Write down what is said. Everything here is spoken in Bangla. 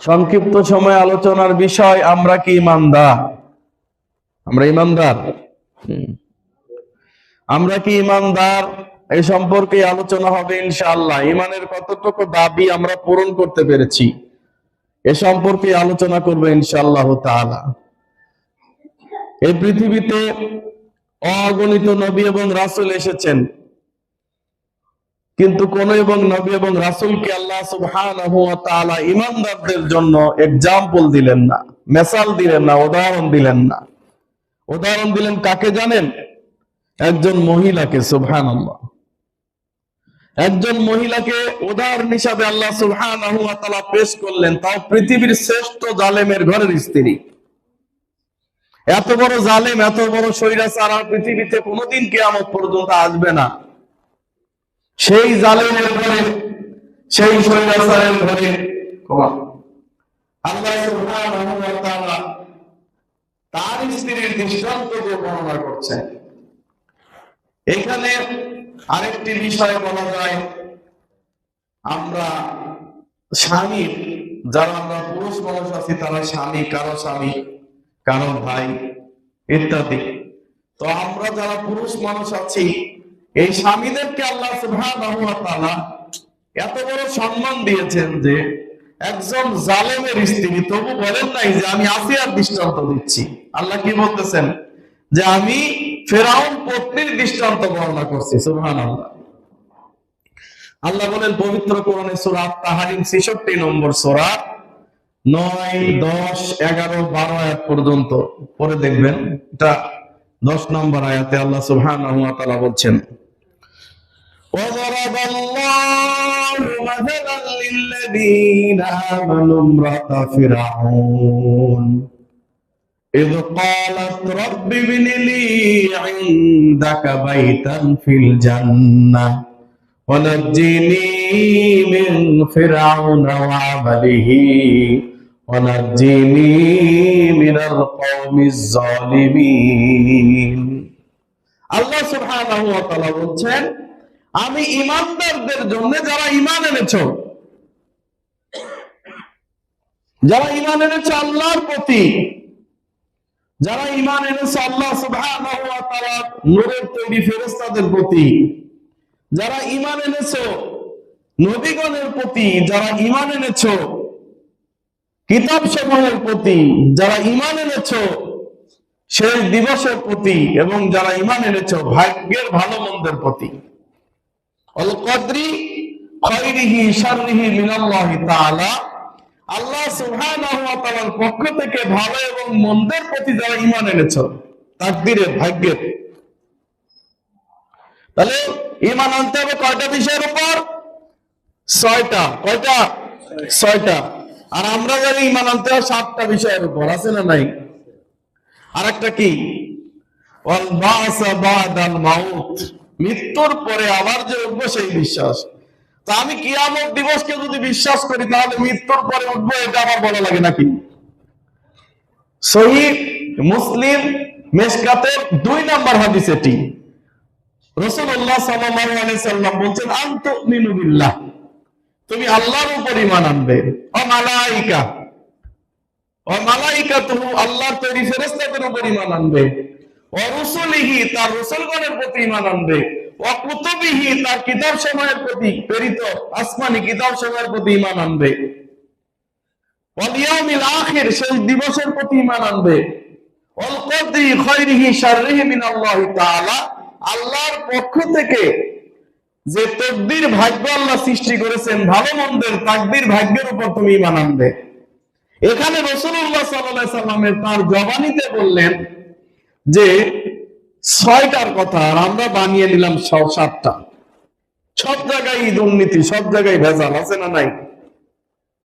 সংক্ষিপ্ত সময় আলোচনার বিষয়, আমরা কি ইমানদার? আমরা ইমানদার। আমরা কি ইমানদার? এই সম্পর্কে আলোচনা হবে ইনশাআল্লাহ। ইমানের কতটুকু দাবি আমরা পূরণ করতে পেরেছি, এ সম্পর্কে আলোচনা করবে ইনশাআল্লাহ তাআলা। এই পৃথিবীতে অগণিত নবী এবং রাসূল এসেছেন। কিন্তু কোন এবং নবী এবং রাসূলকে আল্লাহ তাআলা ঈমানদারদের জন্য এক্সাম্পল দিলেন না, মেসাল দিলেন না, উদাহরণ দিলেন না। উদাহরণ দিলেন কাকে জানেন? একজন মহিলাকে, সুবহানাল্লাহ। একজন মহিলাকে উদাহরণ হিসাবে আল্লাহ সুবহানাহু ওয়া পেশ করলেন, তাও পৃথিবীর শ্রেষ্ঠ জালেমের ঘরের স্ত্রী। এত বড় জালেম, এত বড় আর পৃথিবীতে কোনোদিন কিয়ামত পর্যন্ত আসবে না। সেই জালেমের ঘরে, সেই স্বৈরাচারের ঘরে তার স্ত্রীর দৃষ্টান্ত দিয়ে বর্ণনা করছেন, এখানে আরেকটি বিষয় বলা যায়, আমরা স্বামী, যারা আমরা পুরুষ মানুষ আছি, তারা স্বামী, কারও স্বামী, কারও ভাই, ইত্যাদি। তো আমরা যারা পুরুষ মানুষ আছি এই স্বামীদেরকে আল্লাহ এত বড় সম্মান দিয়েছেন যে একজন জালেমের স্ত্রী, তবু বলেন নাই যে আমি আসিয়ার দৃষ্টান্ত দিচ্ছি। আল্লাহ কি বলতেছেন? যে আমি ফেরাউন পত্নীর দৃষ্টান্ত বর্ণনা করছি, সুবহানাল্লাহ। আল্লাহ বলেন, পবিত্র কোরআনে সূরা তাহারিম 66 নম্বর সূরা, নয়, দশ, এগারো, বারো আয়াত পর্যন্ত। পরে দেখবেন, এটা দশ নম্বর আয়াতে আল্লাহ তাআলা বলছেন وضرب الله مثلا للذين آمنوا امرأة فرعون إذ قالت رب ابن لي عندك بيتا في الجنة ونجني من فرعون وعمله ونجني من القوم الظالمين আল্লাহ সুবহানাহু ওয়া তাআলা বলছেন আমি ইমানদারদের জন্য যারা ঈমান এনেছো, যারা ঈমান এনেছো আল্লাহর প্রতি, যারা ঈমান এনেছে আল্লাহ নূরের তৈরি ফেরেশতাদের প্রতি, যারা ঈমান এনেছো নবীগণের প্রতি, যারা ঈমান এনেছো কিতাব সমূহের প্রতি, যারা ঈমান এনেছো শেষ দিবসের প্রতি এবং যারা ঈমান এনেছো ভাগ্যের ভালো মন্দের প্রতি। অল আল্লাহ পক্ষ থেকে ভালো এবং মন্দের প্রতি যারা ঈমান এনেছো, তাকদীরের ভাগ্যের তাহলে ঈমান আনতে হবে কয়টা বিষয়ের উপর? ছয়টা। কয়টা? ছয়টা। আর আমরা জানি ঈমান আনতে হবে সাতটা বিষয়ের উপর, আছে না নাই? আর একটা কি? ওয়াল মৃত্যুর পরে আবার যে উঠবো সেই বিশ্বাস। তা আমি কিয়ামত দিবসকে যদি বিশ্বাস করি, তাহলে মৃত্যুর পরে উঠবো, এটা আমার বলা লাগে নাকি? সহি মুসলিম মেশকাতের দুই নাম্বার হাদিস এটি। রসুল্লাহ আনবে। ও রসুলিহি তার রসুলগণের প্রতি ইমান আনবে। ও কুতুবিহি তার কিতাব সময়ের প্রতি প্রেরিত, আসমানি কিতাব সময়ের প্রতি ইমান আনবে। আখির শেষ দিবসের প্রতি ইমান আনবে। ওয়াল কদরি খায়রিহি শাররিহি মিনাল্লাহি তাআলা, আল্লাহর পক্ষ থেকে যে তকদির ভাগ্য আল্লাহ সৃষ্টি করেছেন, ভালো মন্দের তাকদির ভাগ্যের উপর তুমি ইমান আনবে। এখানে রসুল্লাহ সাল্লাহ সাল্লামের তার জবানিতে বললেন যে ছয়টার কথা আর আমরা বানিয়ে নিলাম সাতটা। সব জায়গায় দুর্নীতি সব জায়গায় ভেজাল, আছে না নাই?